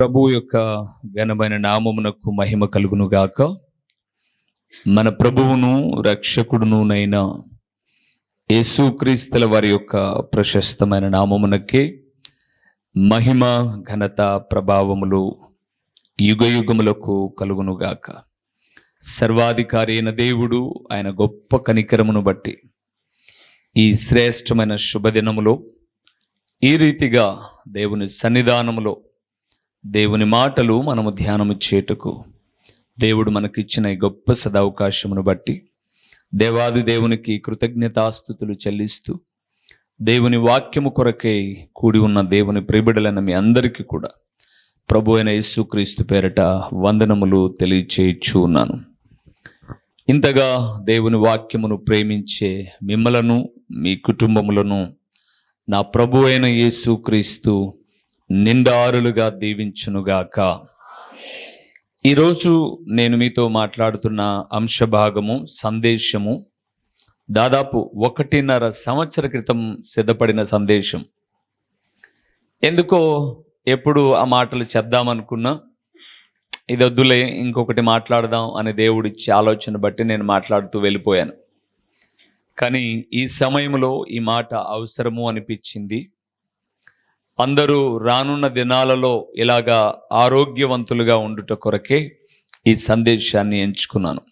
ప్రభు యొక్క ఘనమైన నామమునకు మహిమ కలుగును గాక. మన ప్రభువును రక్షకుడునునైన యేసుక్రీస్తుల వారి యొక్క ప్రశస్తమైన నామమునకే మహిమ ఘనత ప్రభావములు యుగ యుగములకు కలుగును గాక. సర్వాధికారి అయిన దేవుడు ఆయన గొప్ప కనికరమును బట్టి ఈ శ్రేష్టమైన శుభదినములో ఈ రీతిగా దేవుని సన్నిధానములో దేవుని మాటలు మనము ధ్యానము చేటుకు దేవుడు మనకిచ్చిన ఈ గొప్ప సదవకాశమును బట్టి దేవాది దేవునికి కృతజ్ఞతాస్థుతులు చెల్లిస్తూ దేవుని వాక్యము కొరకై కూడి ఉన్న దేవుని ప్రిబిడలైన మీ అందరికీ కూడా ప్రభు అయిన యేసుక్రీస్తు పేరట వందనములు తెలియచేయచ్చు ఉన్నాను ఇంతగా దేవుని వాక్యమును ప్రేమించే మిమ్మలను మీ కుటుంబములను నా ప్రభు అయిన యేసుక్రీస్తు నిండారులుగా దీవించునుగాక. ఈరోజు నేను మీతో మాట్లాడుతున్న అంశభాగము సందేశము దాదాపు ఒకటిన్నర సంవత్సర క్రితం సిద్ధపడిన సందేశం. ఎందుకో ఎప్పుడు ఆ మాటలు చెప్దామనుకున్నా ఇది వద్దులే ఇంకొకటి మాట్లాడదాం అనే దేవుడిచ్చి ఆలోచన బట్టి నేను మాట్లాడుతూ వెళ్ళిపోయాను. కానీ ఈ సమయంలో ఈ మాట అవసరము అనిపించింది. అందరూ రానున్న దినాలలో ఇలాగా ఆరోగ్యవంతులుగా ఉండుట కొరకే ఈ సందేశాన్ని ఎంచుకున్నాను.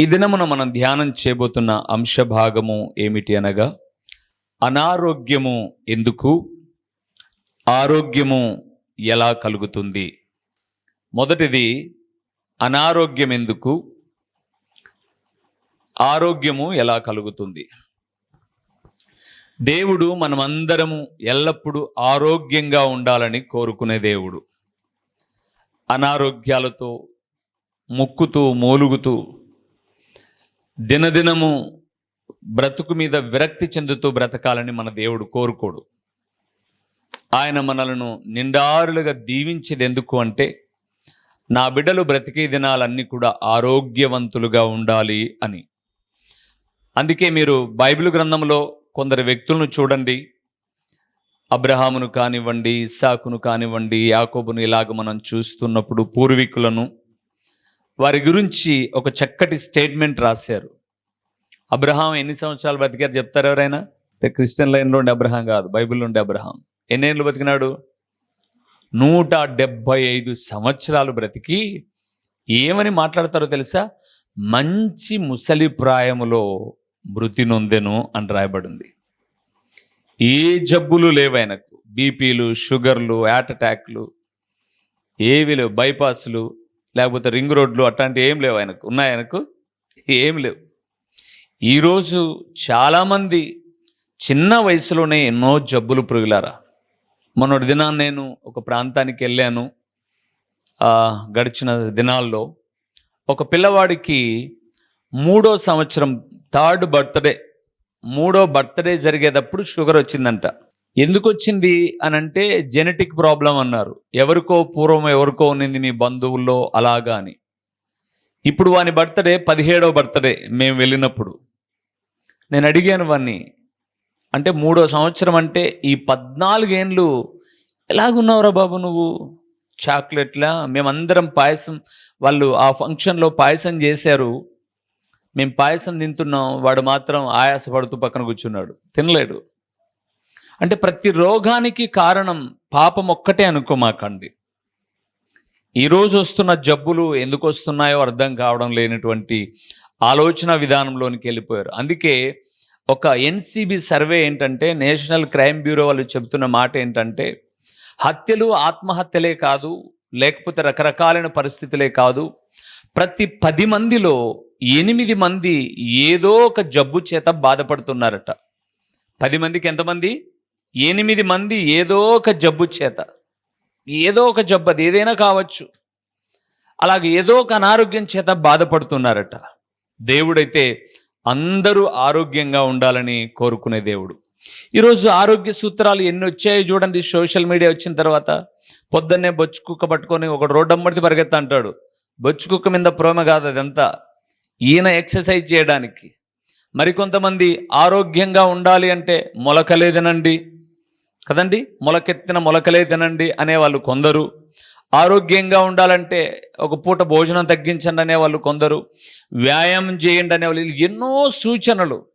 ఈ దినమున మనం ధ్యానం చేయబోతున్న అంశభాగము ఏమిటి అనగా అనారోగ్యము ఎందుకు? ఆరోగ్యము ఎలా కలుగుతుంది? మొదటిది అనారోగ్యం ఎందుకు ఆరోగ్యము ఎలా కలుగుతుంది? దేవుడు మనమందరము ఎల్లప్పుడూ ఆరోగ్యంగా ఉండాలని కోరుకునే దేవుడు. అనారోగ్యాలతో ముక్కుతూ మూలుగుతూ దినదినము బ్రతుకు మీద విరక్తి చెందుతూ బ్రతకాలని మన దేవుడు కోరుకోడు. ఆయన మనలను నిండారులుగా దీవించేది ఎందుకు అంటే నా బిడ్డలు బ్రతికే దినాలన్నీ కూడా ఆరోగ్యవంతులుగా ఉండాలి అని. అందుకే మీరు బైబిల్ గ్రంథంలో కొందరు వ్యక్తులను చూడండి. అబ్రహామును కానివ్వండి ఇస్సాకును కానివ్వండి యాకోబును ఇలాగ మనం చూస్తున్నప్పుడు పూర్వీకులను వారి గురించి ఒక చక్కటి స్టేట్మెంట్ రాశారు. అబ్రహాం ఎన్ని సంవత్సరాలు బతికారు చెప్తారు ఎవరైనా? అంటే క్రిస్టియన్ లైన్లో ఉండే అబ్రహాం కాదు బైబిల్లో ఉండే అబ్రహాం. ఎన్నేళ్ళు బతికినాడు? నూట డెబ్భై ఐదు సంవత్సరాలు బ్రతికి ఏమని మాట్లాడతారో తెలుసా? మంచి ముసలి ప్రాయములో మృతి నొందెను అని రాయబడింది. ఏ జబ్బులు లేవు ఆయనకు. బీపీలు షుగర్లు హార్ట్ అటాక్లు ఏవి లేవు. బైపాస్లు లేకపోతే రింగ్ రోడ్లు అట్లాంటివి ఏం లేవు ఆయనకు. ఉన్నాయి ఆయనకు? ఏం లేవు. ఈరోజు చాలామంది చిన్న వయసులోనే ఎన్నో జబ్బులు పురుగులారా. మొన్నటి దినాన్ని నేను ఒక ప్రాంతానికి వెళ్ళాను. గడిచిన దినాల్లో ఒక పిల్లవాడికి మూడో సంవత్సరం థర్డ్ బర్త్డే మూడో బర్త్డే జరిగేటప్పుడు షుగర్ వచ్చిందంట. ఎందుకు వచ్చింది అని అంటే జెనెటిక్ ప్రాబ్లం అన్నారు. ఎవరికో పూర్వం ఎవరికో ఉన్నింది మీ బంధువుల్లో అలాగా అని. ఇప్పుడు వాని బర్త్డే పదిహేడో బర్త్డే మేము వెళ్ళినప్పుడు. నేను అడిగాను వాన్ని అంటే మూడో సంవత్సరం అంటే ఈ పద్నాలుగేండ్లు ఎలాగున్నావురా బాబు నువ్వు? చాక్లెట్లా? మేమందరం పాయసం వాళ్ళు ఆ ఫంక్షన్లో పాయసం చేశారు. మేము పాయసం తింటున్నాం వాడు మాత్రం ఆయాసపడుతూ పక్కన కూర్చున్నాడు. తినలేడు. అంటే ప్రతి రోగానికి కారణం పాపం ఒక్కటే అనుకోమాకండి. ఈరోజు వస్తున్న జబ్బులు ఎందుకు వస్తున్నాయో అర్థం కావడం లేనటువంటి ఆలోచన విధానంలోనికి వెళ్ళిపోయారు. అందుకే ఒక ఎన్సిబి సర్వే ఏంటంటే నేషనల్ క్రైమ్ బ్యూరో వాళ్ళు చెబుతున్న మాట ఏంటంటే హత్యలు ఆత్మహత్యలే కాదు లేకపోతే రకరకాలైన పరిస్థితులే కాదు ప్రతి పది మందిలో ఎనిమిది మంది ఏదో ఒక జబ్బు చేత బాధపడుతున్నారట. పది మందికి ఎంతమంది ఎనిమిది మంది ఏదో ఒక జబ్బు చేత. ఏదో ఒక జబ్బు అది ఏదైనా కావచ్చు. అలాగే ఏదో ఒక అనారోగ్యం చేత బాధపడుతున్నారట. దేవుడైతే అందరూ ఆరోగ్యంగా ఉండాలని కోరుకునే దేవుడు. ఈరోజు ఆరోగ్య సూత్రాలు ఎన్ని వచ్చాయో చూడండి. సోషల్ మీడియా వచ్చిన తర్వాత పొద్దున్నే బొచ్చు కుక్క పట్టుకొని ఒక రోడ్డు అమ్మడితే పరిగెత్తా అంటాడు. బొచ్చు కుక్క మీద ప్రేమ కాదు అదంతా. ఈయన ఎక్సర్సైజ్ చేయడానికి. మరికొంతమంది ఆరోగ్యంగా ఉండాలి అంటే మొలకలే తినండి కదండి? మొలకెత్తిన మొలకలే తినండి అనేవాళ్ళు కొందరు. ఆరోగ్యంగా ఉండాలంటే ఒక పూట భోజనం తగ్గించండి అనేవాళ్ళు కొందరు. వ్యాయామం చేయండి అనేవాళ్ళు. ఎన్నో సూచనలు.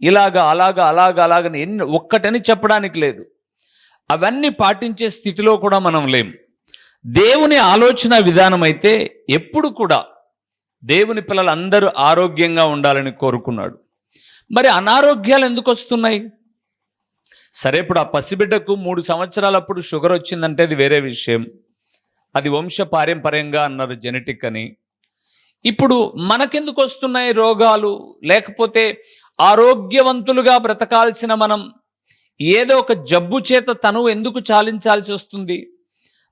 ఇలాగా అలాగ అలాగ అలాగని ఎన్ని ఒక్కటని చెప్పడానికి లేదు. అవన్నీ పాటించే స్థితిలో కూడా మనం లేం. దేవుని ఆలోచన విధానం అయితే ఎప్పుడు కూడా దేవుని పిల్లలందరూ ఆరోగ్యంగా ఉండాలని కోరుకున్నాడు. మరి అనారోగ్యాలు ఎందుకు వస్తున్నాయి? సరే ఇప్పుడు ఆ పసిబిడ్డకు మూడు సంవత్సరాలప్పుడు షుగర్ వచ్చిందంటే అది వేరే విషయం. అది వంశ పారంపర్యంగా అన్నారు జెనెటిక్ అని. ఇప్పుడు మనకెందుకు వస్తున్నాయి రోగాలు? లేకపోతే ఆరోగ్యవంతులుగా బ్రతకాల్సిన మనం ఏదో ఒక జబ్బు చేత తను ఎందుకు చాలించాల్సి వస్తుంది?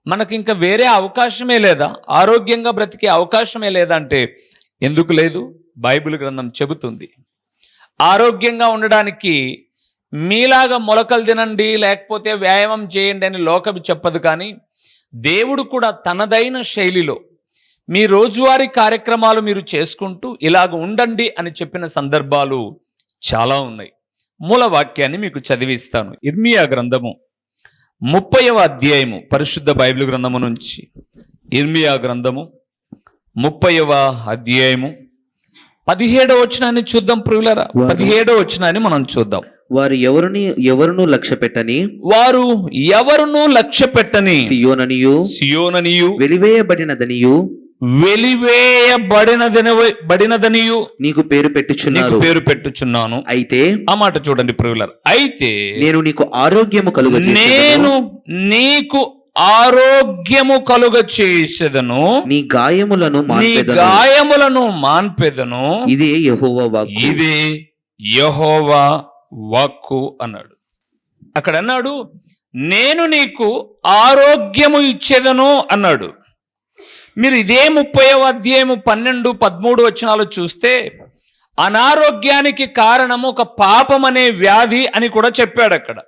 మనకి ఇంకా వేరే అవకాశమే లేదా? ఆరోగ్యంగా బ్రతికే అవకాశమే లేదా అంటే ఎందుకు లేదు? బైబిల్ గ్రంథం చెబుతుంది. ఆరోగ్యంగా ఉండడానికి మీలాగా మొలకలు తినండి లేకపోతే వ్యాయామం చేయండి అని లోకం చెప్పదు కానీ దేవుడు కూడా తనదైన శైలిలో మీ రోజువారీ కార్యక్రమాలు మీరు చేసుకుంటూ ఇలాగ ఉండండి అని చెప్పిన సందర్భాలు చాలా ఉన్నాయి. మూల వాక్యాన్ని మీకు చదివిస్తాను. ఇర్మియా గ్రంథము ముప్పైవ అధ్యాయము పరిశుద్ధ బైబిల్ గ్రంథము నుంచి ఇర్మియా గ్రంథము ముప్పైవ అధ్యాయము పదిహేడవ వచనాన్ని చూద్దాం ప్రియులరా. పదిహేడవ వచనాన్ని మనం చూద్దాం. వారు ఎవరిని ఎవరును లక్ష్య పెట్టని? వారు ఎవరును లక్ష్య పెట్టని? సియోననియు. సియోననియు. వెలివేయబడినదనియు. వెలివేయబడినదని బడినదనియు. నీకు పేరు నీకు పెట్టుచున్నారు పేరు పెట్టుచున్నాను. అయితే ఆ మాట చూడండి ప్రియులర్. అయితే నేను నీకు ఆరోగ్యము కలుగ నేను నీకు ఆరోగ్యము కలుగ చేసేదను. నీ గాయములను నీ గాయములను మాన్పెదను. ఇదే యెహోవా వాక్కు. ఇది యహోవా వాక్కు అన్నాడు. అక్కడ అన్నాడు నేను నీకు ఆరోగ్యము ఇచ్చేదను అన్నాడు. మీరు ఇదే ముప్పైవ అధ్యాయము పన్నెండు పదమూడు వచనాలు చూస్తే అనారోగ్యానికి కారణము ఒక పాపం అనే వ్యాధి అని కూడా చెప్పాడు అక్కడ.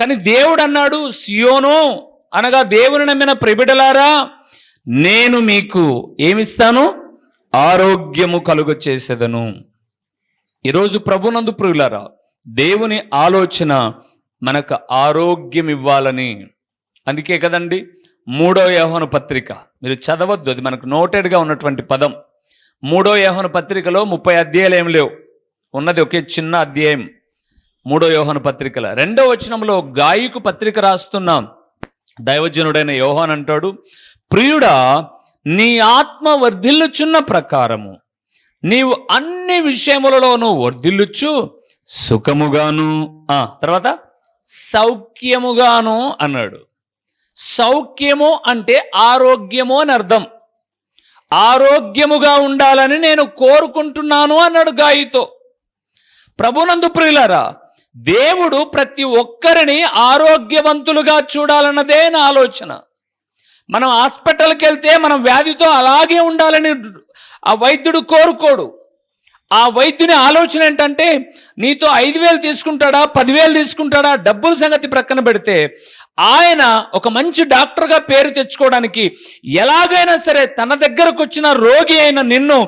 కానీ దేవుడు అన్నాడు సియోను అనగా దేవుని నమ్మిన ప్రిబిడలారా నేను మీకు ఏమిస్తాను? ఆరోగ్యము కలుగ చేసేదను. ఈరోజు ప్రభునందు ప్రియులారా దేవుని ఆలోచన మనకు ఆరోగ్యం ఇవ్వాలని. అందుకే కదండి మూడో యోహన పత్రిక. మీరు చదవద్దు అది మనకు నోటెడ్గా ఉన్నటువంటి పదం. మూడో యోహన పత్రికలో ముప్పై అధ్యాయాలు ఏం లేవు. ఉన్నది ఒకే చిన్న అధ్యాయం. మూడో యోహన పత్రికల. రెండో వచనంలో గాయకు పత్రిక రాస్తున్నాం. దైవజనుడైన యోహాన్ అంటాడు ప్రియుడా నీ ఆత్మ వర్ధిల్లుచున్న ప్రకారము నీవు అన్ని విషయములలోనూ వర్ధిల్లుచు సుఖముగాను తర్వాత సౌఖ్యముగాను అన్నాడు. సౌఖ్యము అంటే ఆరోగ్యము అని అర్థం. ఆరోగ్యముగా ఉండాలని నేను కోరుకుంటున్నాను అన్నాడు గాయితో. ప్రభునందు ప్రియులరా దేవుడు ప్రతి ఒక్కరిని ఆరోగ్యవంతులుగా చూడాలన్నదే నా ఆలోచన. మనం హాస్పిటల్కి వెళ్తే మనం వ్యాధితో అలాగే ఉండాలని ఆ వైద్యుడు కోరుకోడు. ఆ వైద్యుని ఆలోచన ఏంటంటే నీతో ఐదు వేలు తీసుకుంటాడా పదివేలు తీసుకుంటాడా డబ్బుల సంగతి ప్రక్కన పెడితే ఆయన ఒక మంచి డాక్టర్గా పేరు తెచ్చుకోవడానికి ఎలాగైనా సరే తన దగ్గరకు వచ్చిన రోగి అయిన నిన్ను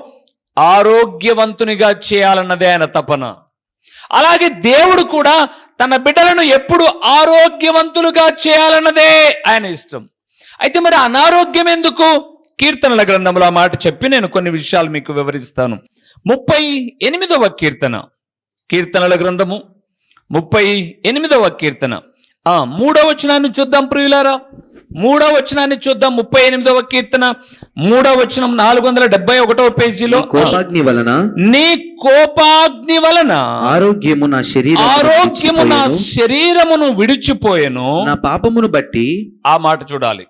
ఆరోగ్యవంతునిగా చేయాలన్నదే ఆయన తపన. అలాగే దేవుడు కూడా తన బిడ్డలను ఎప్పుడు ఆరోగ్యవంతులుగా చేయాలన్నదే ఆయన ఇష్టం. అయితే మరి అనారోగ్యం ఎందుకు? కీర్తనల గ్రంథంలో ఆ మాట చెప్పి నేను కొన్ని విషయాలు మీకు వివరిస్తాను. ముప్పై ఎనిమిదవ కీర్తన. కీర్తనల గ్రంథము ముప్పై ఎనిమిదవ కీర్తన. ఆ మూడవ వచనాన్ని చూద్దాం ప్రియులారా. మూడవ వచనాన్ని చూద్దాం ముప్పై ఎనిమిదవ కీర్తన. మూడవ వచనం నాలుగు వందల డెబ్బై ఒకటవ పేజీలో. కోపాగ్ని వలన నీ కోపాగ్ని వలన ఆరోగ్యము నా శరీరం ఆరోగ్యము నా శరీరమును విడిచిపోయెను. నా పాపమును బట్టి ఆ మాట చూడాలి.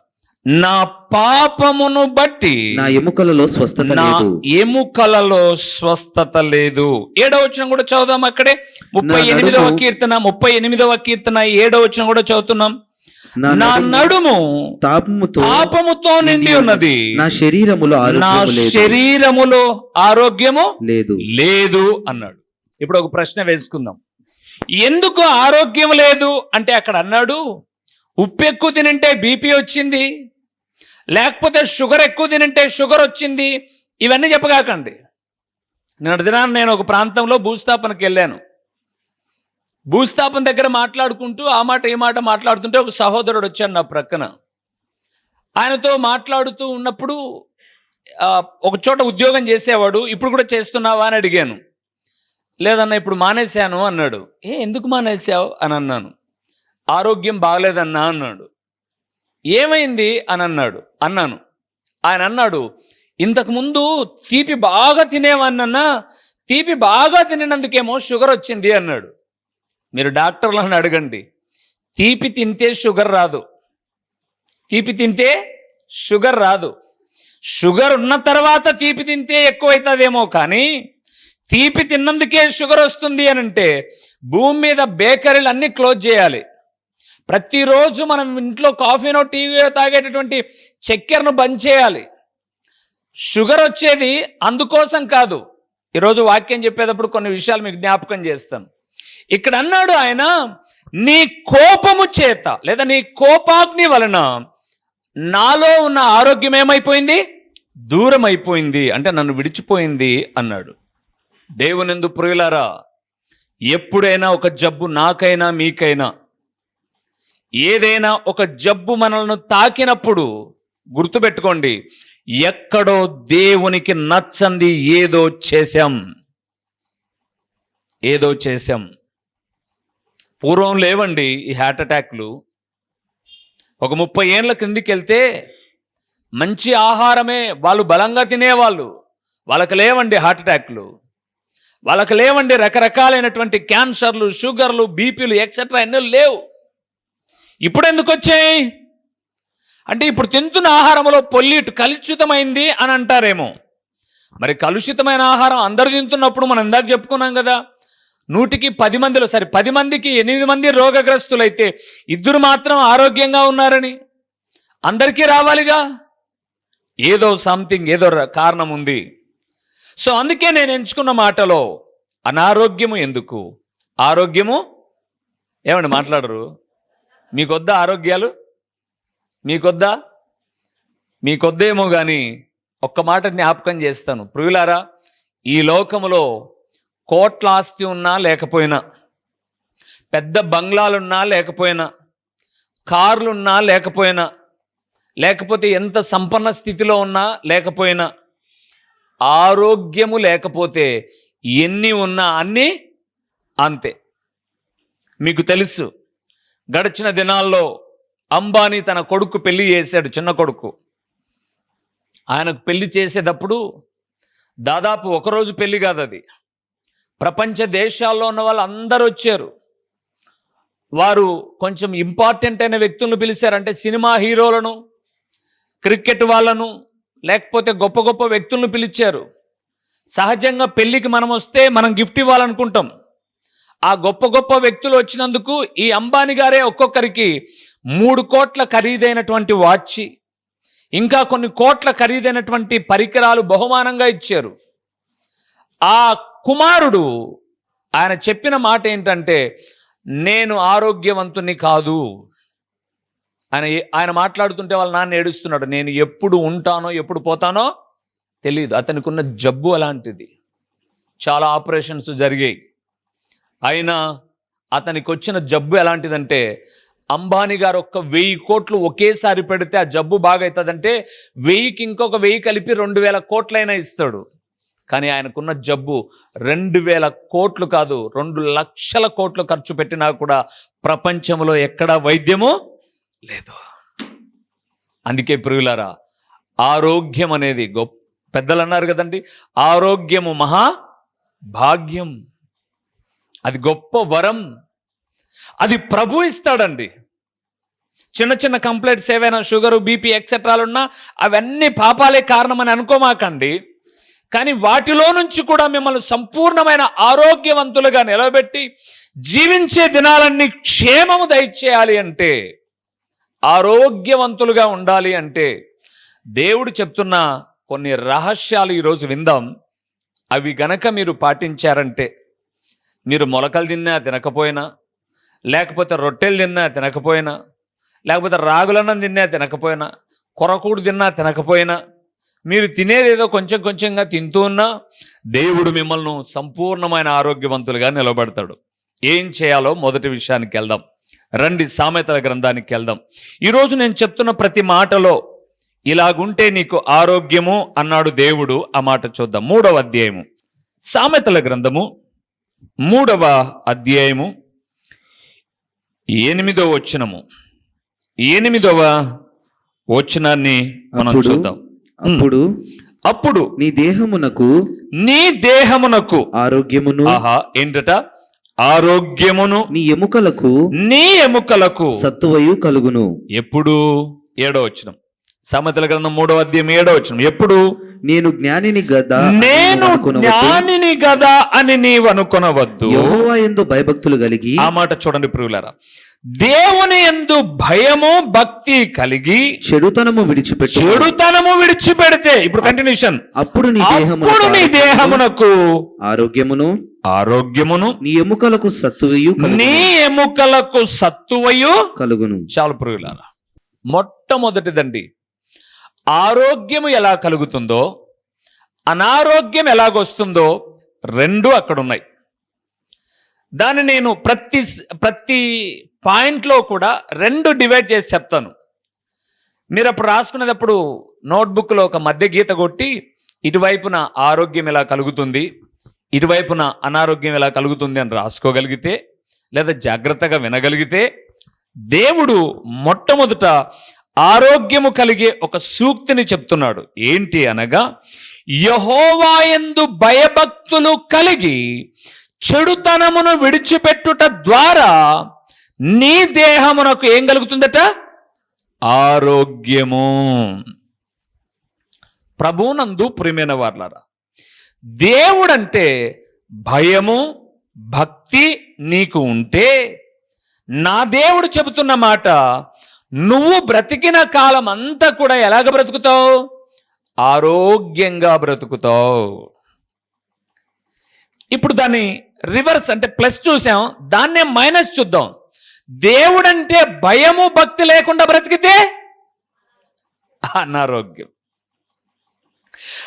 నా పాపమును బట్టి నా ఎముకలలో స్వస్థత నా ఎముకలలో స్వస్థత లేదు. ఏడవ వచనం కూడా చదువుదాం అక్కడే. ముప్పై ఎనిమిదవ కీర్తన ముప్పై ఎనిమిదవ కీర్తన ఏడవ వచనం కూడా చదువుతున్నాం. నా నడుము తాపముతో పాపముతో నిండి ఉన్నది. నా శరీరములో నా శరీరములో ఆరోగ్యము లేదు. లేదు అన్నాడు. ఇప్పుడు ఒక ప్రశ్న వేసుకుందాం. ఎందుకు ఆరోగ్యం లేదు? అంటే అక్కడ అన్నాడు ఉప్పు ఎక్కువ తినంటే బీపీ వచ్చింది. లేకపోతే షుగర్ ఎక్కువ తినంటే షుగర్ వచ్చింది ఇవన్నీ చెప్పగాకండి. నేను దినాన్ని నేను ఒక ప్రాంతంలో భూస్థాపనకి వెళ్ళాను. భూస్థాపన దగ్గర మాట్లాడుకుంటూ ఆ మాట ఈ మాట మాట్లాడుతుంటే ఒక సహోదరుడు వచ్చాడు నా ప్రక్కన. ఆయనతో మాట్లాడుతూ ఉన్నప్పుడు ఒక చోట ఉద్యోగం చేసేవాడు ఇప్పుడు కూడా చేస్తున్నావా అని అడిగాను. లేదన్నా ఇప్పుడు మానేశాను అన్నాడు. ఏ ఎందుకు మానేశావు? అని అన్నాను. ఆరోగ్యం బాగలేదన్నా అన్నాడు. ఏమైంది అని అన్నాడు. అన్నాను. ఆయన అన్నాడు ఇంతకుముందు తీపి బాగా తినేవాన్నన్నా తీపి బాగా తినినందుకేమో షుగర్ వచ్చింది అన్నాడు. మీరు డాక్టర్లను అడగండి. తీపి తింటే షుగర్ రాదు. తీపి తింటే షుగర్ రాదు. షుగర్ ఉన్న తర్వాత తీపి తింటే ఎక్కువైతుందేమో కానీ తీపి తిన్నందుకే షుగర్ వస్తుంది అని అంటే భూమి మీద బేకరీలు అన్నీ క్లోజ్ చేయాలి. ప్రతిరోజు మనం ఇంట్లో కాఫీనో టీవీలో తాగేటటువంటి చక్కెరను బంద్ చేయాలి. షుగర్ వచ్చేది అందుకోసం కాదు. ఈరోజు వాక్యం చెప్పేటప్పుడు కొన్ని విషయాలు మీకు జ్ఞాపకం చేస్తాం. ఇక్కడ అన్నాడు ఆయన నీ కోపము చేత లేదా నీ కోపాగ్ని వలన నాలో ఉన్న ఆరోగ్యం ఏమైపోయింది? దూరం అయిపోయింది అంటే నన్ను విడిచిపోయింది అన్నాడు. దేవునిందు ప్రియులారా ఎప్పుడైనా ఒక జబ్బు నాకైనా మీకైనా ఏదైనా ఒక జబ్బు మనల్ని తాకినప్పుడు గుర్తుపెట్టుకోండి ఎక్కడో దేవునికి నచ్చంది ఏదో చేశాం. ఏదో చేశాం. పూర్వం లేవండి ఈ హార్ట్ అటాక్లు. ఒక ముప్పై ఏళ్ళ క్రిందికి వెళ్తే మంచి ఆహారమే వాళ్ళు బలంగా తినేవాళ్ళు. వాళ్ళకి లేవండి హార్ట్ అటాక్లు. వాళ్ళకి లేవండి రకరకాలైనటువంటి క్యాన్సర్లు షుగర్లు బీపీలు ఎక్సెట్రా ఎన్నో లేవు. ఇప్పుడు ఎందుకు వచ్చాయి అంటే ఇప్పుడు తింటున్న ఆహారంలో పొల్యూట్ కలుషితమైంది అని అంటారేమో. మరి కలుషితమైన ఆహారం అందరు తింటున్నప్పుడు మనం ఇందాక చెప్పుకున్నాం కదా నూటికి పది మందిలో సరే పది మందికి ఎనిమిది మంది రోగగ్రస్తులైతే ఇద్దరు మాత్రం ఆరోగ్యంగా ఉన్నారని అందరికీ రావాలిగా? ఏదో సంథింగ్ ఏదో కారణం ఉంది. సో అందుకే నేను ఎంచుకున్న మాటలో అనారోగ్యము ఎందుకు? ఆరోగ్యము? ఏమండి మాట్లాడరు? మీకొద్దా ఆరోగ్యాలు? మీకొద్దా? మీకొద్దేమో కానీ ఒక్క మాట జ్ఞాపకం చేస్తాను. ప్రియులారా ఈ లోకములో కోట్ల ఆస్తి ఉన్నా లేకపోయినా పెద్ద బంగ్లాలున్నా లేకపోయినా కార్లున్నా లేకపోయినా లేకపోతే ఎంత సంపన్న స్థితిలో ఉన్నా లేకపోయినా ఆరోగ్యము లేకపోతే ఎన్ని ఉన్నా అన్నీ అంతే. మీకు తెలుసు గడిచిన దినాల్లో అంబానీ తన కొడుకు పెళ్ళి చేశాడు చిన్న కొడుకు. ఆయనకు పెళ్ళి చేసేటప్పుడు దాదాపు ఒకరోజు పెళ్ళి కాదు అది. ప్రపంచ దేశాల్లో ఉన్న వాళ్ళు అందరూ వచ్చారు. వారు కొంచెం ఇంపార్టెంట్ అయిన వ్యక్తులను పిలిచారంటే సినిమా హీరోలను క్రికెట్ వాళ్ళను లేకపోతే గొప్ప గొప్ప వ్యక్తులను పిలిచారు. సహజంగా పెళ్ళికి మనం వస్తే మనం గిఫ్ట్ ఇవ్వాలనుకుంటాం. ఆ గొప్ప గొప్ప వ్యక్తులు వచ్చినందుకు ఈ అంబానీ గారే ఒక్కొక్కరికి మూడు కోట్ల ఖరీదైనటువంటి వాచి ఇంకా కొన్ని కోట్ల ఖరీదైనటువంటి పరికరాలు బహుమానంగా ఇచ్చారు. ఆ కుమారుడు ఆయన చెప్పిన మాట ఏంటంటే నేను ఆరోగ్యవంతుని కాదు. ఆయన ఆయన మాట్లాడుతుంటే వాళ్ళ నాన్న ఏడుస్తున్నాడు నేను ఎప్పుడు ఉంటానో ఎప్పుడు పోతానో తెలియదు అతనికి ఉన్న జబ్బు అలాంటిది. చాలా ఆపరేషన్స్ జరిగాయి. అయినా అతనికి వచ్చిన జబ్బు ఎలాంటిదంటే అంబానీ గారు ఒక్క వెయ్యి కోట్లు ఒకేసారి పెడితే ఆ జబ్బు బాగా అవుతుందంటే వెయ్యికి ఇంకొక వెయ్యి కలిపి రెండు వేల కోట్లైనా ఇస్తాడు. కానీ ఆయనకున్న జబ్బు రెండు వేల కోట్లు కాదు రెండు లక్షల కోట్లు ఖర్చు పెట్టినా కూడా ప్రపంచంలో ఎక్కడా వైద్యము లేదు. అందుకే ప్రియులారా ఆరోగ్యం అనేది గొప్ప పెద్దలు అన్నారు కదండి ఆరోగ్యము మహా భాగ్యం. అది గొప్ప వరం. అది ప్రభు ఇస్తాడండి. చిన్న చిన్న కంప్లైంట్స్ ఏవైనా షుగరు బీపీ ఎక్సెట్రాలు ఉన్నా అవన్నీ పాపాలే కారణమని అనుకోమాకండి. కానీ వాటిలో నుంచి కూడా మిమ్మల్ని సంపూర్ణమైన ఆరోగ్యవంతులుగా నిలబెట్టి జీవించే దినాలన్నీ క్షేమము దయచేయాలి అంటే ఆరోగ్యవంతులుగా ఉండాలి అంటే దేవుడు చెప్తున్న కొన్ని రహస్యాలు ఈరోజు విందాం. అవి గనక మీరు పాటించారంటే మీరు మొలకలు తిన్నా తినకపోయినా లేకపోతే రొట్టెలు తిన్నా తినకపోయినా లేకపోతే రాగులన్నం తిన్నా తినకపోయినా కొరకూడు తిన్నా తినకపోయినా మీరు తినేదేదో కొంచెం కొంచెంగా తింటూ ఉన్నా దేవుడు మిమ్మల్ని సంపూర్ణమైన ఆరోగ్యవంతులుగా నిలబడతాడు. ఏం చేయాలో మొదటి విషయానికి వెళ్దాం. రండి సామెతల గ్రంథానికి వెళ్దాం. ఈరోజు నేను చెప్తున్న ప్రతి మాటలో ఇలాగుంటే నీకు ఆరోగ్యము అన్నాడు దేవుడు. ఆ మాట చూద్దాం. మూడవ అధ్యాయము. సామెతల గ్రంథము మూడవ అధ్యాయము ఎనిమిదవ వచనము. ఎనిమిదవ వచనాన్ని మనం చూద్దాం. అప్పుడు అప్పుడు నీ దేహమునకు నీ దేహమునకు ఆరోగ్యమును ఆహా ఏంటట? ఆరోగ్యమును నీ ఎముకలకు నీ ఎముకలకు సత్తువయు కలుగును. ఎప్పుడు? ఏడో వచ్చిన సమతల గ్రంథం మూడో అధ్యాయం ఏడో వచ్చిన ఎప్పుడు? నేను జ్ఞానిని గదా నేను జ్ఞానిని గదా అని నీవు అనుకొనవద్దు. యెహోవా యందు భయభక్తులు కలిగి ఆ మాట చూడండి ప్రియులారా. దేవుని ఎందు భయము భక్తి కలిగి చెడుతనము విడిచిపెట్టి. చెడుతనము విడిచిపెడితే ఇప్పుడు కంటిన్యూషన్. అప్పుడు నీ అప్పుడు నీ దేహమునకు ఆరోగ్యమును ఆరోగ్యమును నీ ఎముకలకు సత్తువయు. నీ ఎముకలకు సత్తువయు కలుగును. చాలు ప్రియులారా. మొట్టమొదటిదండి ఆరోగ్యము ఎలా కలుగుతుందో అనారోగ్యం ఎలాగొస్తుందో రెండు అక్కడ ఉన్నాయి దాన్ని నేను ప్రతి ప్రతి పాయింట్లో కూడా రెండు డివైడ్ చేసి చెప్తాను. మీరు అప్పుడు రాసుకునేటప్పుడు నోట్బుక్లో ఒక మధ్య గీత కొట్టి ఇటువైపున ఆరోగ్యం ఎలా కలుగుతుంది ఇటువైపున అనారోగ్యం ఎలా కలుగుతుంది అని రాసుకోగలిగితే లేదా జాగ్రత్తగా వినగలిగితే దేవుడు మొట్టమొదట ఆరోగ్యము కలిగే ఒక సూక్తిని చెప్తున్నాడు. ఏంటి అనగా యహోవాయందు భయభక్తులు కలిగి చెడుతనమును విడిచిపెట్టుట ద్వారా నీ దేహమునకు ఏం కలుగుతుందట? ఆరోగ్యము. ప్రభునందు ప్రియమైన వార్లారా దేవుడంటే భయము భక్తి నీకు ఉంటే నా దేవుడు చెబుతున్న మాట నువ్వు బ్రతికిన కాలం అంతా కూడా ఎలాగ బ్రతుకుతావు? ఆరోగ్యంగా బ్రతుకుతావు. ఇప్పుడు దాన్ని రివర్స్ అంటే ప్లస్ చూసాం దాన్నే మైనస్ చూద్దాం. దేవుడంటే భయము భక్తి లేకుండా బ్రతికితే అనారోగ్యం.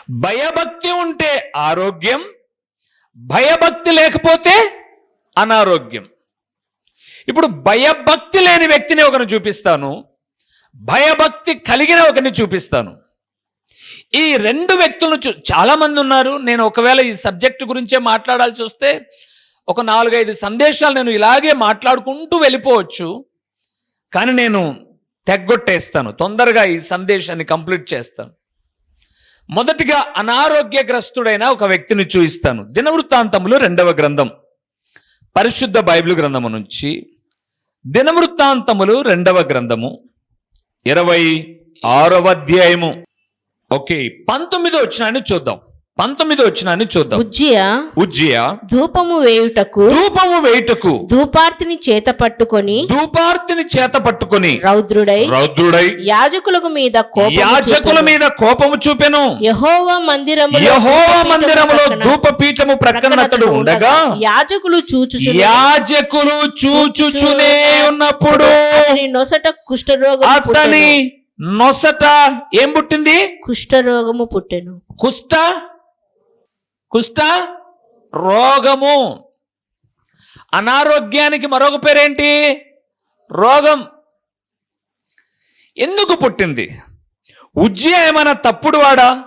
భయభక్తి ఉంటే ఆరోగ్యం భయభక్తి లేకపోతే అనారోగ్యం. ఇప్పుడు భయభక్తి లేని వ్యక్తిని ఒకరిని చూపిస్తాను. భయభక్తి కలిగిన ఒకరిని చూపిస్తాను. ఈ రెండు వ్యక్తులను చూ చాలామంది ఉన్నారు. నేను ఒకవేళ ఈ సబ్జెక్టు గురించే మాట్లాడాల్సి వస్తే ఒక నాలుగైదు సందేశాలు నేను ఇలాగే మాట్లాడుకుంటూ వెళ్ళిపోవచ్చు. కానీ నేను తెగ్గొట్టేస్తాను. తొందరగా ఈ సందేశాన్ని కంప్లీట్ చేస్తాను. మొదటిగా అనారోగ్యగ్రస్తుడైన ఒక వ్యక్తిని చూపిస్తాను దినవృత్తాంతములు రెండవ గ్రంథం. పరిశుద్ధ బైబిల్ గ్రంథము నుంచి దినవృత్తాంతములు రెండవ గ్రంథము ఇరవై ఆరవ అధ్యాయము. ఓకే పంతొమ్మిదో వచ్చినాన్ని చూద్దాం. పంతొమ్మిదో వచ్చినాన్ని చూద్దాం. ఉజ్జియా ఉజ్జియా ధూపము వేయుటకు ధూపము వేయుటకు ధూపార్తిని చేత పట్టుకొని ధూపార్తిని చేత పట్టుకొని రౌద్రుడై రౌద్రుడై యాజకులకు మీద కోపము యాజకుల. మీద కోపము చూపెను. యెహోవా మందిరములో యహోవా మందిరములో ధూపపీఠము ప్రక్కన అతడు ఉండగా యాజకులు చూచుచు యాజకులు చూచుచునే ఉన్నప్పుడు నొసట కుష్ఠరోగము అతని. నొసట ఏం పుట్టింది? కుష్ఠరోగము పుట్టెను. కుష్ట కుష్ట రోగము. అనారోగ్యానికి మరొక పేరేంటి? రోగం. ఎందుకు పుట్టింది? ఉజ్జయ ఏమైనా తప్పుడు వాడా?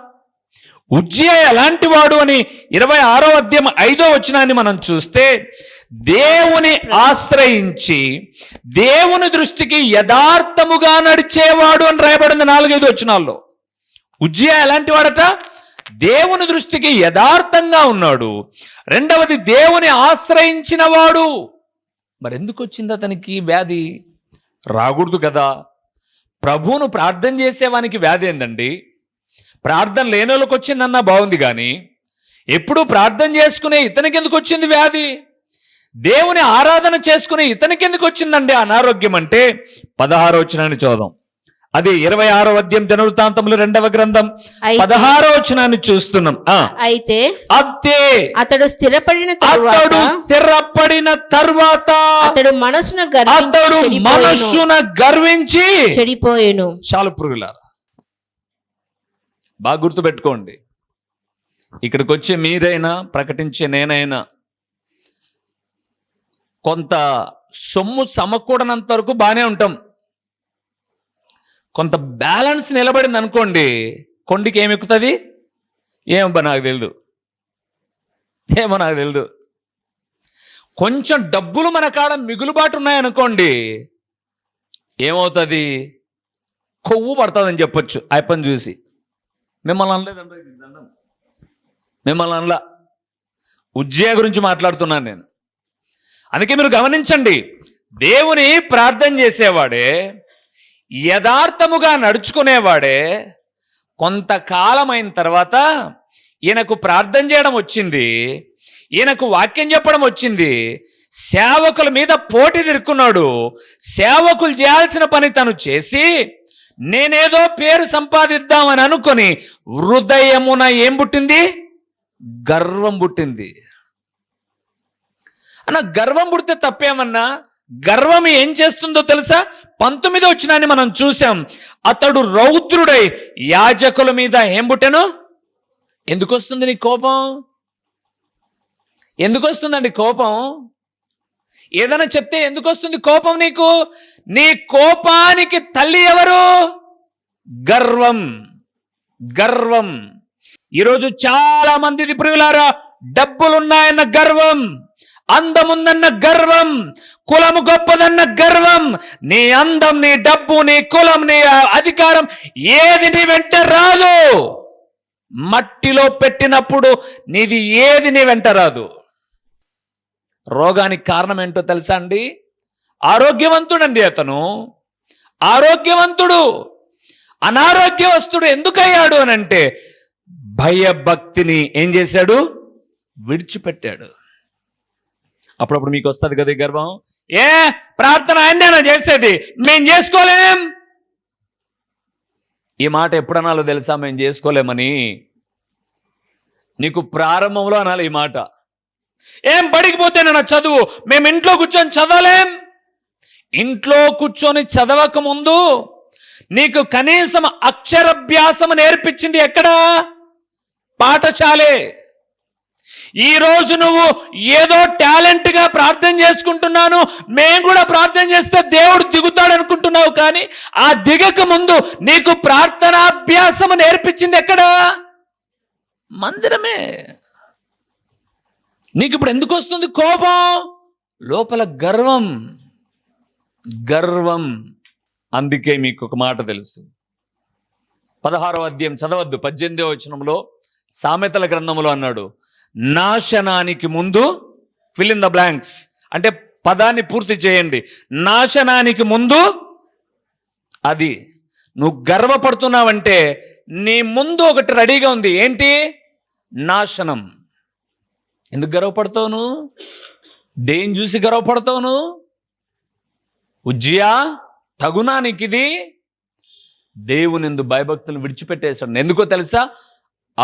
ఉజ్జయ ఎలాంటి వాడు అని ఇరవై ఆరో అధ్యాయం ఐదో వచనాన్ని మనం చూస్తే దేవుని ఆశ్రయించి దేవుని దృష్టికి యథార్థముగా నడిచేవాడు అని రాయబడింది నాలుగైదు వచనాల్లో. ఉజ్జయ ఎలాంటి వాడట? దేవుని దృష్టికి యథార్థంగా ఉన్నాడు. రెండవది దేవుని ఆశ్రయించిన వాడు మరి ఎందుకు వచ్చింది అతనికి వ్యాధి? రాకూడదు కదా. ప్రభువును ప్రార్థన చేసేవానికి వ్యాధి ఏందండి? ప్రార్థన లేని వాళ్ళకి వచ్చిందన్నా బాగుంది కానీ ఎప్పుడు ప్రార్థన చేసుకునే ఇతనికి ఎందుకు వచ్చింది వ్యాధి? దేవుని ఆరాధన చేసుకునే ఇతనికి ఎందుకు వచ్చిందండి అనారోగ్యం అంటే? పదహారో వచనాన్ని చూద్దాం అది ఇరవై ఆరో అధ్యాయం దినవృత్తాంతములు రెండవ గ్రంథం. పదహారో వచనాన్ని చూస్తున్నాం. అయితే అంతే అతడు స్థిరపడిన అతడు స్థిరపడిన తర్వాత అతడు మనసున అతడు మనస్సున గర్వించి చెడిపోయేను. చాలు పురుగులారా. బాగా గుర్తుపెట్టుకోండి. ఇక్కడికి వచ్చి మీరైనా ప్రకటించే నేనైనా కొంత సొమ్ము సమకూడనంత వరకు బాగానే ఉంటాం. కొంత బ్యాలెన్స్ నిలబడింది అనుకోండి కొండికి ఏమి ఎక్కుతుంది? ఏమబ్బా నాకు తెలియదు ఏమో నాకు తెలియదు కొంచెం డబ్బులు మన కాడ మిగులుబాటు ఉన్నాయనుకోండి ఏమవుతుంది? కొవ్వు పడుతుందని చెప్పొచ్చు అయ్యప్పని చూసి. మిమ్మల్ని అనలేదండి దండం. మిమ్మల్ని అనలా. ఉజ్జయ గురించి మాట్లాడుతున్నాను నేను. అందుకే మీరు గమనించండి దేవుని ప్రార్థన చేసేవాడే యథార్థముగా నడుచుకునేవాడే కొంతకాలం అయిన తర్వాత ఈయనకు ప్రార్థన చేయడం వచ్చింది ఈయనకు వాక్యం చెప్పడం వచ్చింది. సేవకుల మీద పోటీ తిరుక్కున్నాడు. సేవకులు చేయాల్సిన పని తను చేసి నేనేదో పేరు సంపాదిద్దామని అనుకొని హృదయమున ఏం పుట్టింది? గర్వం పుట్టింది. అన్న గర్వం పుడితే తప్పేమన్నా? గర్వం ఏం చేస్తుందో తెలుసా? పంతొమ్మిదో వచ్చినాన్ని మనం చూసాం. అతడు రౌద్రుడై యాజకుల మీద ఏం పుట్టాను ఎందుకు వస్తుంది నీ కోపం? ఎందుకు వస్తుందండి కోపం? ఏదైనా చెప్తే ఎందుకు వస్తుంది కోపం నీకు? నీ కోపానికి తల్లి ఎవరు? గర్వం. గర్వం. ఈరోజు చాలా మందిది ప్రియులారా డబ్బులున్నాయన్న గర్వం. అందముందన్న గర్వం కులము గొప్పదన్న గర్వం నీ అందం నీ డబ్బు నీ కులం నీ అధికారం ఏది నీ వెంట రాదు. మట్టిలో పెట్టినప్పుడు నీది ఏది నీ వెంట రాదు. రోగానికి కారణం ఏంటో తెలుసా అండి? ఆరోగ్యవంతుడండి అతను. ఆరోగ్యవంతుడు. అనారోగ్యవస్తుడు ఎందుకయ్యాడు అని అంటే భయభక్తిని ఏం చేశాడు? విడిచిపెట్టాడు. అప్పుడప్పుడు మీకు వస్తుంది కదా గర్వం? ఏ ప్రార్థన ఆయనేనా చేసేది? మేం చేసుకోలేం. ఈ మాట ఎప్పుడనాలో తెలుసా? మేము చేసుకోలేమని. నీకు ప్రారంభంలో అనాలి ఈ మాట. ఏం బడికి పోతేనన్నా చదువు? మేము ఇంట్లో కూర్చొని చదవలేం. ఇంట్లో కూర్చొని చదవక ముందు నీకు కనీసం అక్షరభ్యాసం నేర్పించింది ఎక్కడా? పాఠశాలే. ఈ రోజు నువ్వు ఏదో టాలెంట్గా ప్రార్థన చేసుకుంటున్నాను మేము కూడా ప్రార్థన చేస్తే దేవుడు దిగుతాడు అనుకుంటున్నావు కానీ ఆ దిగక ముందు నీకు ప్రార్థనాభ్యాసం నేర్పించింది ఎక్కడ? మందిరమే. నీకు ఇప్పుడు ఎందుకు వస్తుంది కోపం? లోపల గర్వం. గర్వం. అందుకే మీకు ఒక మాట తెలుసు. పదహారో అధ్యాయం చదవద్దు. పద్దెనిమిదో వచనంలో సామెతల గ్రంథంలో అన్నాడు నాశనానికి ముందు ఫిల్ ఇన్ ద బ్లాంక్స్ అంటే పదాన్ని పూర్తి చేయండి. నాశనానికి ముందు అది. నువ్వు గర్వపడుతున్నావంటే నీ ముందు ఒకటి రెడీగా ఉంది. ఏంటి? నాశనం. ఎందుకు గర్వపడతావు నువ్వు దేని చూసి గర్వపడతావు నువ్వు తగునానికి తగునా ఇది దేవుని భయభక్తులను విడిచిపెట్టేశాడు. ఎందుకో తెలుసా?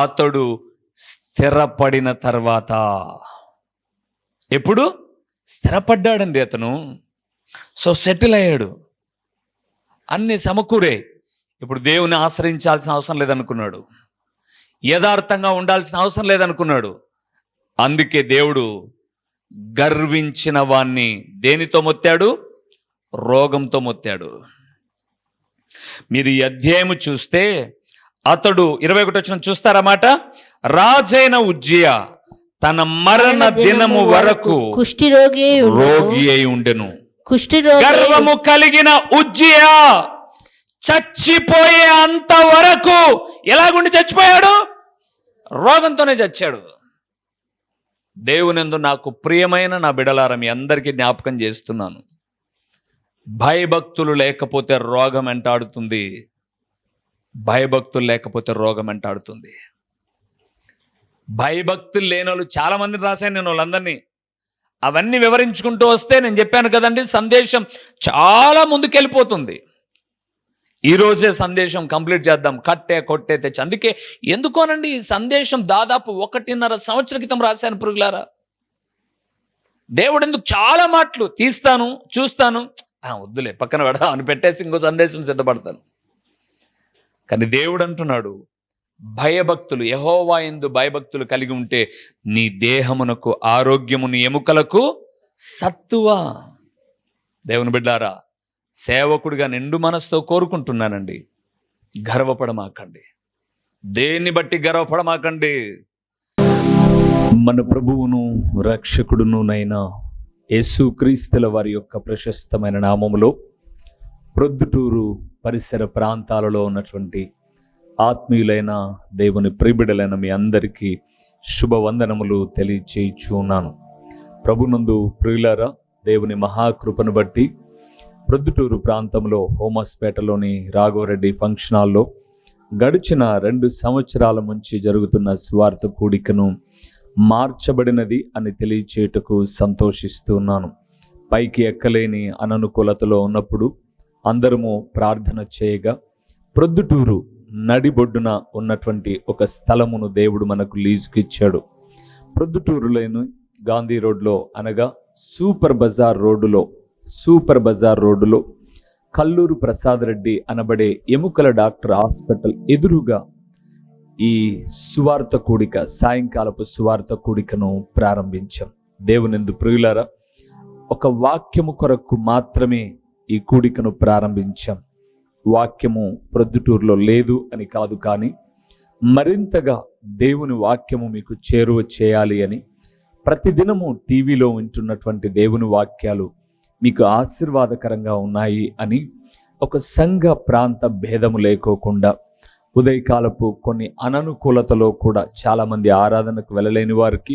అతడు స్థిరపడిన తర్వాత. ఎప్పుడు? స్థిరపడ్డాడండి అతను. సో సెటిల్ అయ్యాడు. అన్ని సమకూరే. ఇప్పుడు దేవుని ఆశ్రయించాల్సిన అవసరం లేదనుకున్నాడు. యథార్థంగా ఉండాల్సిన అవసరం లేదనుకున్నాడు. అందుకే దేవుడు గర్వించిన వాణ్ణి దేనితో మొత్తాడు? రోగంతో మొత్తాడు. మీరు ఈ అధ్యాయము చూస్తే అతడు ఇరవై ఒకటి వచ్చిన చూస్తారన్నమాట రాజైన ఉజ్జియా తన మరణ దినము వరకు కుష్టి రోగి రోగి అయి ఉండెను. కుష్టి గర్వము కలిగిన ఉజ్జియా చచ్చిపోయే అంత వరకు ఎలాగుండి చచ్చిపోయాడు? రోగంతోనే చచ్చాడు. దేవునందు నాకు ప్రియమైన నా బిడలార మీ అందరికీ జ్ఞాపకం చేస్తున్నాను. భయభక్తులు లేకపోతే రోగం వెంటాడుతుంది భయభక్తులు లేకపోతే రోగం వెంటాడుతుంది భయభక్తులు లేని వాళ్ళు చాలామందిని రాశాను నేను వాళ్ళందరినీ. అవన్నీ వివరించుకుంటూ వస్తే నేను చెప్పాను కదండి సందేశం చాలా ముందుకెళ్ళిపోతుంది. ఈరోజే సందేశం కంప్లీట్ చేద్దాం. కట్టే కొట్టే తెచ్చి. అందుకే ఎందుకోనండి ఈ సందేశం దాదాపు ఒకటిన్నర సంవత్సర క్రితం రాశాను పురుగులారా. దేవుడు ఎందుకు చాలా మాటలు తీస్తాను చూస్తాను. వద్దులే పక్కన పెడదాం అని పెట్టేసి ఇంకో సందేశం సిద్ధపడతాను. కానీ దేవుడు అంటున్నాడు భయభక్తులు యహోవా ఎందు భయభక్తులు కలిగి ఉంటే నీ దేహమునకు ఆరోగ్యముని ఎముకలకు సత్తువ? దేవుని బిడ్డారా సేవకుడిగా నిండు మనసుతో కోరుకుంటున్నానండి. గర్వపడమాకండి. దేన్ని బట్టి గర్వపడమాకండి? మన ప్రభువును రక్షకుడునునైనా యేసుక్రీస్తుల వారి యొక్క ప్రశస్తమైన నామములో ప్రొద్దుటూరు పరిసర ప్రాంతాలలో ఉన్నటువంటి ఆత్మీయులైన దేవుని ప్రిబిడలైన మీ అందరికీ శుభవందనములు తెలియచేయుచున్నాను. ప్రభునందు ప్రియులారా దేవుని మహాకృపను బట్టి ప్రొద్దుటూరు ప్రాంతంలో హోమస్పేటలోని రాఘవరెడ్డి ఫంక్షన్ హాల్లో గడిచిన రెండు సంవత్సరాల నుంచి జరుగుతున్న స్వార్థ కూడికను మార్చబడినది అని తెలియచేయుటకు సంతోషిస్తున్నాను. పైకి ఎక్కలేని అననుకూలతలో ఉన్నప్పుడు అందరము ప్రార్థన చేయగా ప్రొద్దుటూరు నడిబొడ్డున ఉన్నటువంటి ఒక స్థలమును దేవుడు మనకు లీజుకిచ్చాడు. ప్రొద్దుటూరులోని గాంధీ రోడ్లో అనగా సూపర్ బజార్ రోడ్డులో సూపర్ బజార్ రోడ్డులో కల్లూరు ప్రసాద్ రెడ్డి అనబడే ఎముకల డాక్టర్ హాస్పిటల్ ఎదురుగా ఈ సువార్త కూడిక సాయంకాలపు సువార్త కూడికను ప్రారంభించాం. దేవునిందు ప్రియులారా ఒక వాక్యము కొరకు మాత్రమే ఈ కూడికను ప్రారంభించాం. వాక్యము ప్రొద్దుటూరులో లేదు అని కాదు కానీ మరింతగా దేవుని వాక్యము మీకు చేరువ చేయాలి అని ప్రతిదినము టీవీలో ఉంటున్నటువంటి దేవుని వాక్యాలు మీకు ఆశీర్వాదకరంగా ఉన్నాయి అని ఒక సంఘ ప్రాంత భేదము లేకోకుండా ఉదయకాలపు కొన్ని అననుకూలతలో కూడా చాలామంది ఆరాధనకు వెళ్ళలేని వారికి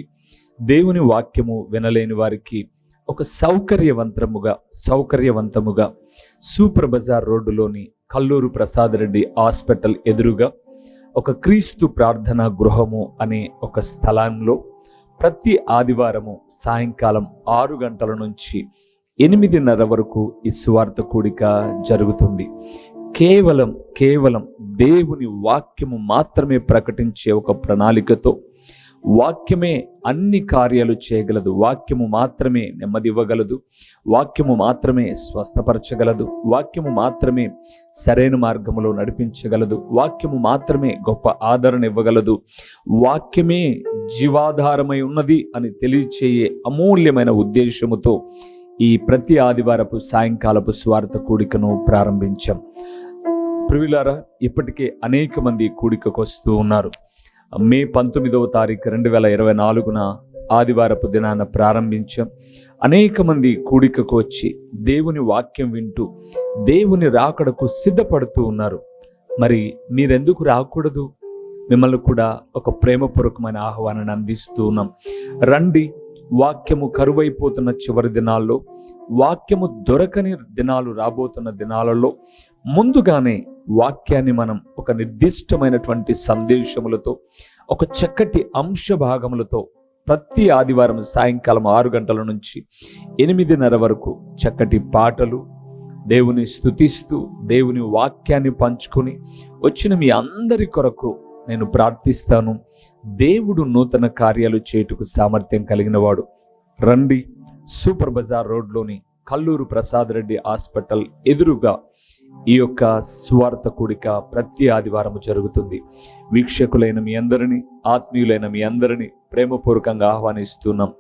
దేవుని వాక్యము వినలేని వారికి ఒక సౌకర్యవంతముగా సౌకర్యవంతముగా సూపర్ బజార్ రోడ్డులోని కల్లూరు ప్రసాద్ రెడ్డి హాస్పిటల్ ఎదురుగా ఒక క్రీస్తు ప్రార్థనా గృహము అనే ఒక స్థలంలో ప్రతి ఆదివారము సాయంకాలం ఆరు గంటల నుంచి ఎనిమిదిన్నర వరకు ఈ సువార్త కూడిక జరుగుతుంది. కేవలం కేవలం దేవుని వాక్యము మాత్రమే ప్రకటించే ఒక ప్రణాళికతో వాక్యమే అన్ని కార్యాలు చేయగలదు. వాక్యము మాత్రమే నెమ్మది ఇవ్వగలదు వాక్యము మాత్రమే స్వస్థపరచగలదు. వాక్యము మాత్రమే సరైన మార్గములో నడిపించగలదు. వాక్యము మాత్రమే గొప్ప ఆదరణ ఇవ్వగలదు. వాక్యమే జీవాధారమై ఉన్నది అని తెలియచేయే అమూల్యమైన ఉద్దేశముతో ఈ ప్రతి ఆదివారపు సాయంకాలపు స్వార్థ కూడికను ప్రారంభించాం. ప్రియులారా ఇప్పటికే అనేక మంది కూడికకు వస్తూ ఉన్నారు. మే పంతొమ్మిదవ తారీఖు రెండు వేల ఇరవై నాలుగున ఆదివారపు దినాన ప్రారంభించాం. అనేక మంది కూడికకు వచ్చి దేవుని వాక్యం వింటూ దేవుని రాకడకు సిద్ధపడుతూ ఉన్నారు. మరి మీరెందుకు రాకూడదు? మిమ్మల్ని కూడా ఒక ప్రేమపూర్వకమైన ఆహ్వానాన్ని అందిస్తూ ఉన్నాం. రండి వాక్యము కరువైపోతున్న చివరి దినాల్లో వాక్యము దొరకని దినాలు రాబోతున్న దినాలలో ముందుగానే వాక్యాన్ని మనం ఒక నిర్దిష్టమైనటువంటి సందేశములతో ఒక చక్కటి అంశ భాగములతో ప్రతి ఆదివారం సాయంకాలం ఆరు గంటల నుంచి ఎనిమిదిన్నర వరకు చక్కటి పాటలు దేవుని స్తుతిస్తూ దేవుని వాక్యాన్ని పంచుకొని వచ్చిన మీ అందరి కొరకు నేను ప్రార్థిస్తాను. దేవుడు నూతన కార్యాలు చేయుటకు సామర్థ్యం కలిగిన వాడు రండి సూపర్ బజార్ రోడ్లోని కల్లూరు ప్రసాద్ రెడ్డి హాస్పిటల్ ఎదురుగా ఈ యొక్క స్వార్థ కూడిక ప్రతి ఆదివారం జరుగుతుంది. వీక్షకులైన మీ అందరినీ ఆత్మీయులైన మీ అందరినీ ప్రేమపూర్వకంగా ఆహ్వానిస్తున్నాం.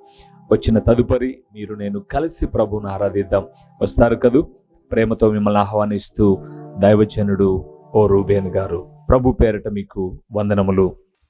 వచ్చిన తదుపరి మీరు నేను కలిసి ప్రభువును ఆరాధిద్దాం. వస్తారు కదూ? ప్రేమతో మిమ్మల్ని ఆహ్వానిస్తూ దైవజనుడు ఓ రూబేన్ గారు. ప్రభు పేరట మీకు వందనములు.